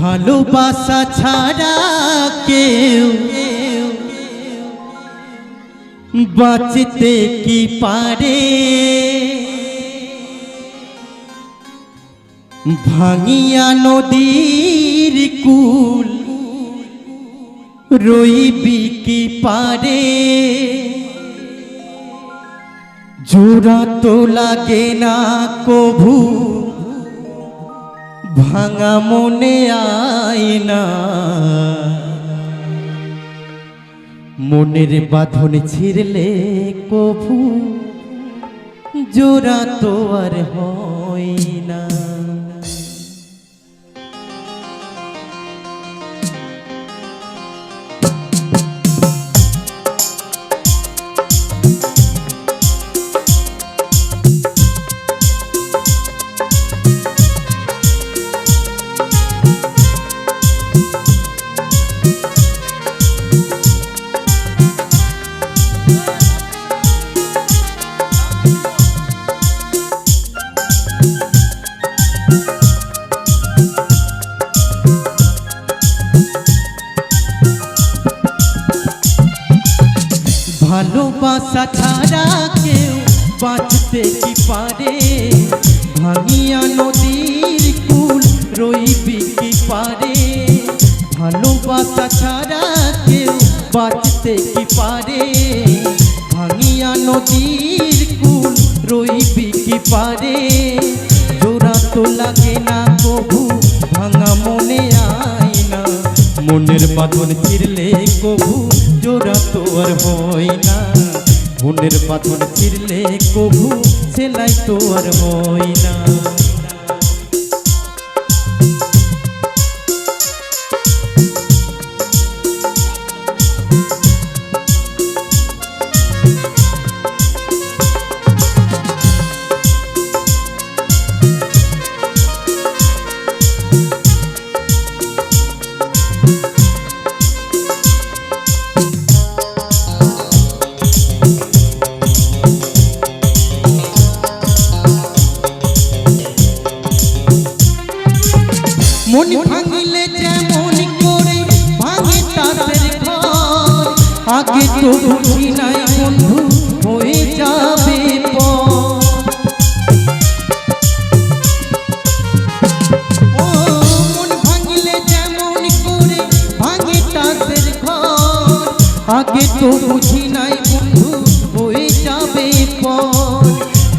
ভালোবাসা ছাড়া কেউ বাঁচতে কি পারে? ভাঙিয়া নদীর কুল রইবি কি পারে? জোড়া তো লাগে না কভু ভাঙা মনে আয় না মনের বাঁধন ছিঁড়লে কভু জোড়া তো আর হয় না। ভালোবাসা ছাড়া কেউ বাঁচতে কি পারে? ভাঙিয়া নদীর কুল রইবি কি পারে? ভালোবাসা ছাড়া কেউ বাঁচতে কি পারে? ভাঙিয়া নদীর কুল রইবি কি পারে? জোড়া তো লাগে না মনের পাথর চিরলে কবু, জোড়া তো আর হয় না। মনের পাথর চিরলে কবু, সেলাই তো আর হয় না। তো বুঝি নাই বন্ধু, হয়ে যাবে আগে তো বুঝি নাই বন্ধু, হয়ে যাবে পর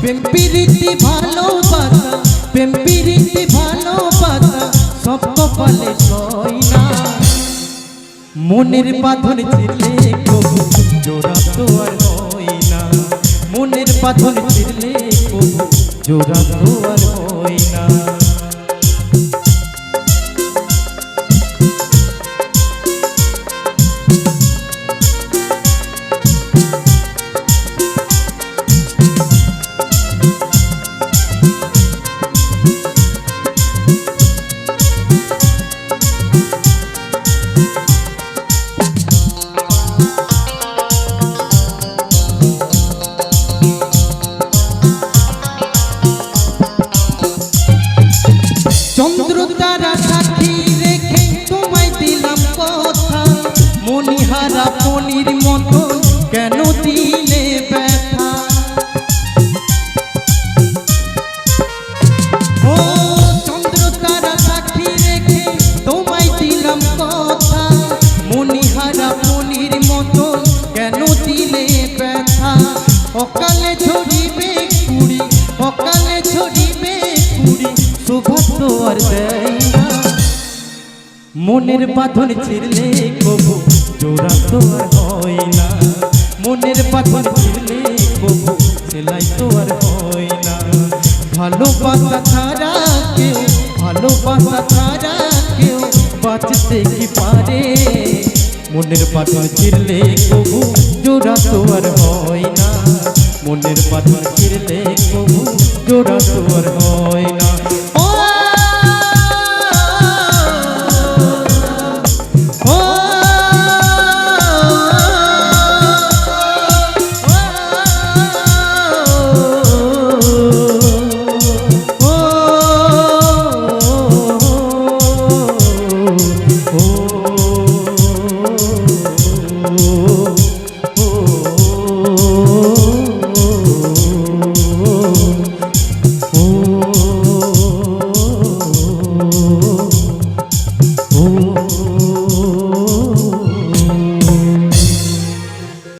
প্রেম প্রীতি ভালোবাসা, প্রেম প্রীতি ভালোবাসা, সব কপালে না। মনের বাঁধন চিরলে কবু জোড়া তো আর হয় না। মনের বাঁধন চিরলে কবু জোড়া তো আর হয় না। তারা সাক্ষী রেখে তোমায় দিলাম কথা। মনিহারা পনির মতো কেন দিলে ব্যথা? ও চন্দ্র তারা সাক্ষী রেখে তোমায় দিলাম কথা। মনিহারা পনির মতো কেন দিলে ব্যথা? অকালে ঝরিবে কুড়ি, অকালে ঝরিবে কুড়ি, সৌভাগ্য আর দেয় মনের বাঁধন ছিঁড়লে কবু জোড়া তো আর হয় না। মনের বাঁধন ছিঁড়লে কবু সেলাই তো আর হয় না। ভালোবাসা ছাড়া কেউ, ভালোবাসা ছাড়া কেউ বাঁচতে কি পারে? মনের বাঁধন ছিঁড়লে কবু জোড়া তো আর হয় না। মনের বাঁধন ছিঁড়লে কবু জোড়া তো আর হয় না।